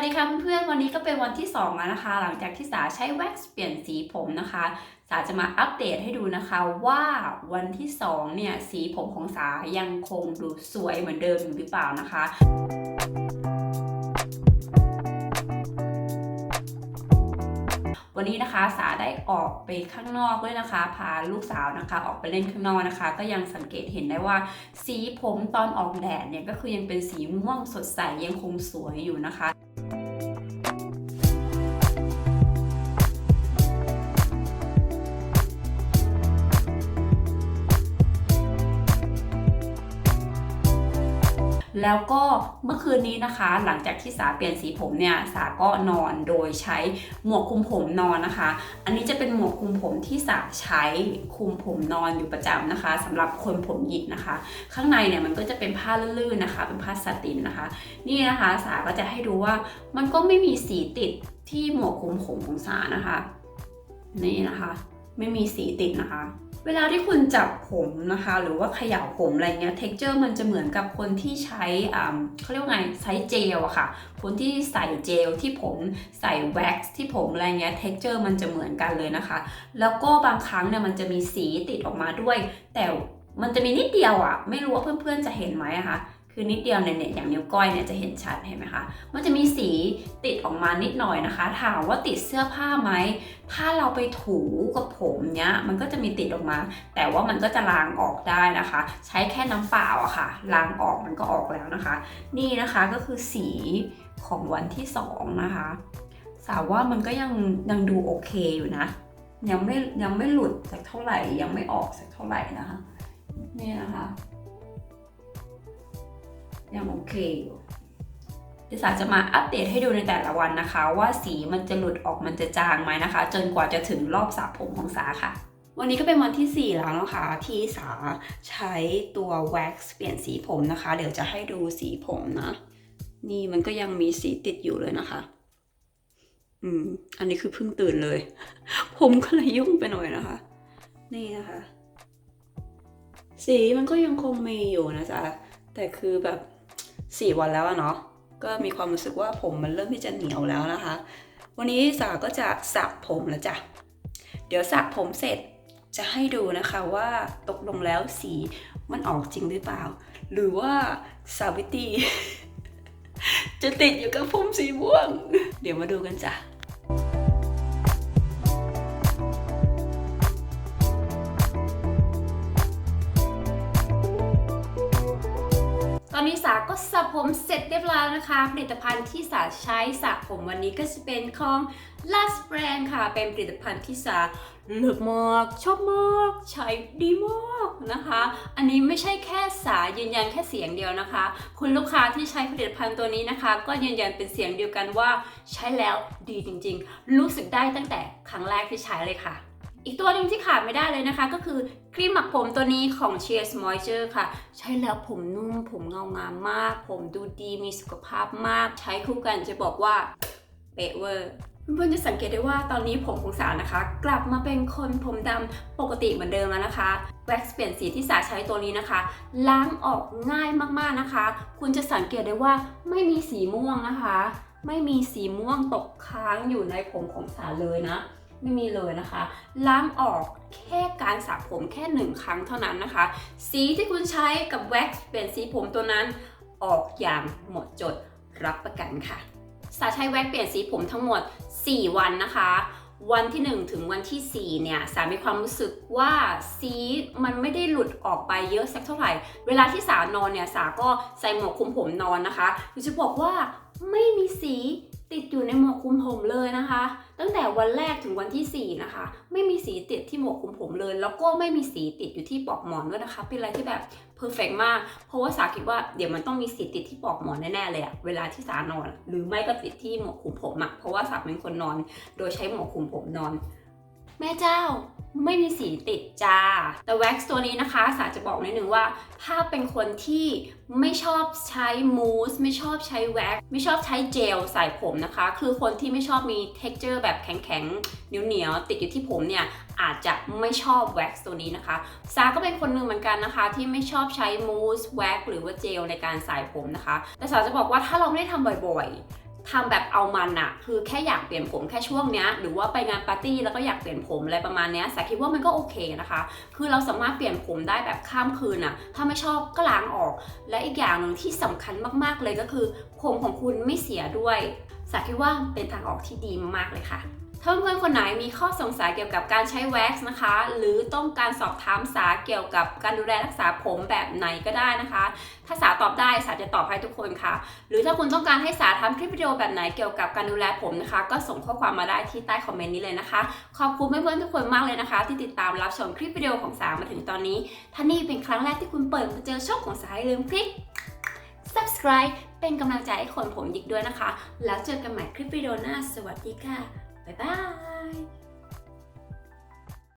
วัสดีค่ะเพื่อนๆ วันนี้ก็เป็นวันที่2แล้วนะคะ หลังจากที่สาใช้แว็กซ์เปลี่ยนสีผมนะคะ สาจะมาอัปเดตให้ดูนะคะว่าวันที่2เนี่ยสีผมของสายังคงดูสวยเหมือนเดิมอยู่หรือเปล่านะคะวันนี้นะคะสาได้ออกไปข้างนอกด้วยนะคะ พาลูกสาวนะคะ ออกไปเล่นข้างนอกนะคะ ก็ยังสังเกตเห็นได้ว่า สีผมตอนออกแดดเนี่ยก็คือยังเป็นสีม่วงสดใสยังคงสวยอยู่นะคะ แล้วก็เมื่อคืนนี้นะคะ หลังจากที่สาเปลี่ยนสีผมเนี่ยสาก็นอนโดยใช้หมวกคลุมผมนอนนะคะ อันนี้จะเป็นหมวกคลุมผมที่สาใช้คลุมผมนอนอยู่ประจำนะคะสำหรับคนผมหยิกนะคะ ข้างในเนี่ยมันก็จะเป็นผ้าลื่นๆนะคะ เป็นผ้าสตินนะคะ นี่นะคะสาก็จะให้ดูว่ามันก็ไม่มีสีติดที่หมวกคลุมผมของสานะคะ นี่นะคะ ไม่มีสีติดนะคะ เวลาที่คุณจับผมนะคะ หรือว่าเขย่าผมอะไรเงี้ยเท็กเจอร์มันจะเหมือนกับคนที่ใช้อ่าเขาเรียกว่าไงใช้เจลอะค่ะ คนที่ใส่เจลที่ผมใส่แว็กซ์ที่ผมอะไรเงี้ยเท็กเจอร์มันจะเหมือนกันเลยนะคะ แล้วก็บางครั้งเนี่ยมันจะมีสีติดออกมาด้วย แต่มันจะมีนิดเดียวอะไม่รู้ว่าเพื่อนๆจะเห็นไหมอะคะ คือนิดเดียวเนี่ยอย่างนิ้วก้อยเนี่ยจะเห็นชัดเห็นไหมคะมันจะมีสีติดออกมานิดหน่อยนะคะ ถามว่าติดเสื้อผ้าไหมถ้าเราไปถูกับผมเนี้ยมันก็จะมีติดออกมา แต่ว่ามันก็จะล้างออกได้นะคะ ใช้แค่น้ำเปล่าอะค่ะล้างออกมันก็ออกแล้วนะคะ นี่นะคะก็คือสีของวันที่สองนะคะสาวว่ามันก็ยังยังดูโอเคอยู่นะ ยังไม่ยังไม่หลุดสักเท่าไหร่ยังไม่ออกสักเท่าไหร่นะคะนี่นะคะ ยังโอเคอยู่เดี๋ยวสาจะมาอัปเดตให้ดูในแต่ละวันนะคะ ว่าสีมันจะหลุดออกมันจะจางไหมนะคะ จนกว่าจะถึงรอบสระผมของสาค่ะ วันนี้ก็เป็นวันที่ 4 แล้วนะคะ ที่สาใช้ตัวแว็กซ์เปลี่ยนสีผมนะคะ เดี๋ยวจะให้ดูสีผมนะ นี่มันก็ยังมีสีติดอยู่เลยนะคะ อืม อันนี้คือเพิ่งตื่นเลย ผมก็เลยยุ่งไปหน่อยนะคะ นี่นะคะ สีมันก็ยังคงมีอยู่นะจ๊ะแต่คือแบบ สี่วันแล้วอะเนาะก็มีความรู้สึกว่าผมมันเริ่มที่จะเหนียวแล้วนะคะ วันนี้สาก็จะสระผมแล้วจ้ะเดี๋ยวสระผมเสร็จจะให้ดูนะคะว่าตกลงแล้วสีมันออกจริงหรือเปล่า หรือว่าสาวิตีจะติดอยู่กับผมสีม่วง เดี๋ยวมาดูกันจ้ะ อนนี้สาก็สระผมเสร็จเรียบร้อยแล้วนะคะ ผลิตภัณฑ์ที่สาใช้สระผมวันนี้ก็จะเป็นของ Last Brand ค่ะ เป็นผลิตภัณฑ์ที่สาเลือกมากชอบมากใช้ดีมากนะคะ อันนี้ไม่ใช่แค่สายืนยันแค่เสียงเดียวนะคะ คุณลูกค้าที่ใช้ผลิตภัณฑ์ตัวนี้นะคะ ก็ยืนยันเป็นเสียงเดียวกันว่าใช้แล้วดีจริงๆ รู้สึกได้ตั้งแต่ครั้งแรกที่ใช้เลยค่ะ อีกตัวหนึ่งที่ขาดไม่ได้เลยนะคะ ก็คือครีมหมักผมตัวนี้ของ Cheers Moisture ค่ะ ใช้แล้วผมนุ่ม ผมเงางามมาก ผมดูดีมีสุขภาพมาก ใช้คู่กันจะบอกว่าเป๊ะเวอร์เพื่อนๆจะสังเกตได้ว่าตอนนี้ผมของสานะคะ กลับมาเป็นคนผมดำปกติเหมือนเดิมแล้วนะคะแว็กซ์เปลี่ยนสีที่สาใช้ตัวนี้นะคะ ล้างออกง่ายมากๆนะคะ คุณจะสังเกตได้ว่าไม่มีสีม่วงนะคะ ไม่มีสีม่วงตกค้างอยู่ในผมของสาเลยนะ ไม่มีเลยนะคะ ล้างออกแค่การสระผมแค่หนึ่งครั้งเท่านั้นนะคะ สีที่คุณใช้กับแว็กซ์เปลี่ยนสีผมตัวนั้น ออกอย่างหมดจดรับประกันค่ะสาใช้แว็กซ์เปลี่ยนสีผมทั้งหมด 4 วันนะคะ วันที่ 1 ถึงวันที่ 4 เนี่ยสามีความรู้สึกว่าสีมันไม่ได้หลุดออกไปเยอะสักเท่าไหร่ เวลาที่สานอนเนี่ยสาก็ใส่หมวกคลุมผมนอนนะคะคือจะบอกว่าไม่มีสี ติดอยู่ในหมวกคลุมผมเลยนะคะ ตั้งแต่วันแรกถึงวันที่ 4 นะคะ ไม่มีสีติดที่หมวกคลุมผมเลย แล้วก็ไม่มีสีติดอยู่ที่ปลอกหมอนด้วยนะคะ เป็นอะไรที่แบบเพอร์เฟกมาก เพราะว่าสาคิดว่าเดี๋ยวมันต้องมีสีติดที่ปลอกหมอนแน่ๆเลยอะเวลาที่สานอน หรือไม่ก็ติดที่หมวกคลุมผมอะเพราะว่าสาเป็นคนนอน โดยใช้หมวกคลุมผมนอน แม่เจ้า ไม่มีสีติดจ้า แต่แว็กซ์ตัวนี้นะคะสาจะบอกนิดนึงว่า ถ้าเป็นคนที่ไม่ชอบใช้มูสไม่ชอบใช้แว็กซ์ไม่ชอบใช้เจลใส่ผมนะคะ คือคนที่ไม่ชอบมี t e x t อร์แบบแข็งๆเหนียวๆติดอยู่ที่ผมเนี่ยอาจจะไม่ชอบแว็กซ์ตัวนี้นะคะ ซาก็เป็นคนหนึ่งเหมือนกันนะคะ ที่ไม่ชอบใช้มูสแว็กหรือว่าเจลในการใส่ผมนะคะ แต่สาจะบอกว่าถ้าเราไม่ได้ทำบ่อยๆ ทำแบบเอามันอะคือแค่อยากเปลี่ยนผมแค่ช่วงเนี้ยหรือว่าไปงานปาร์ตี้แล้วก็อยากเปลี่ยนผมอะไรประมาณเนี้ยสาคิดว่ามันก็โอเคนะคะ คือเราสามารถเปลี่ยนผมได้แบบข้ามคืนอะถ้าไม่ชอบก็ล้างออก และอีกอย่างหนึ่งที่สำคัญมากๆเลยก็คือ ผมของคุณไม่เสียด้วยสาคิดว่าเป็นทางออกที่ดีมากๆเลยค่ะ ถ้าเพื่อนคนไหนมีข้อสงสัยเกี่ยวกับการใช้แว็กซ์นะคะ หรือต้องการสอบถามสาเกี่ยวกับการดูแลรักษาผมแบบไหนก็ได้นะคะ ถ้าสาตอบได้สาจะตอบให้ทุกคนค่ะ หรือถ้าคุณต้องการให้สาทำคลิปวิดีโอแบบไหนเกี่ยวกับการดูแลผมนะคะ ก็ส่งข้อความมาได้ที่ใต้คอมเมนต์นี้เลยนะคะ ขอบคุณเพื่อนๆทุกคนมากเลยนะคะ ที่ติดตามรับชมคลิปวิดีโอของสามาถึงตอนนี้ถ้านี่เป็นครั้งแรกที่คุณเปิดมาเจอช่องของสาอย่าลืมคลิก subscribe เป็นกำลังใจให้คนผมยิกด้วยนะคะ แล้วเจอกันใหม่คลิปวิดีโอหน้า สวัสดีค่ะ บ๊ายบาย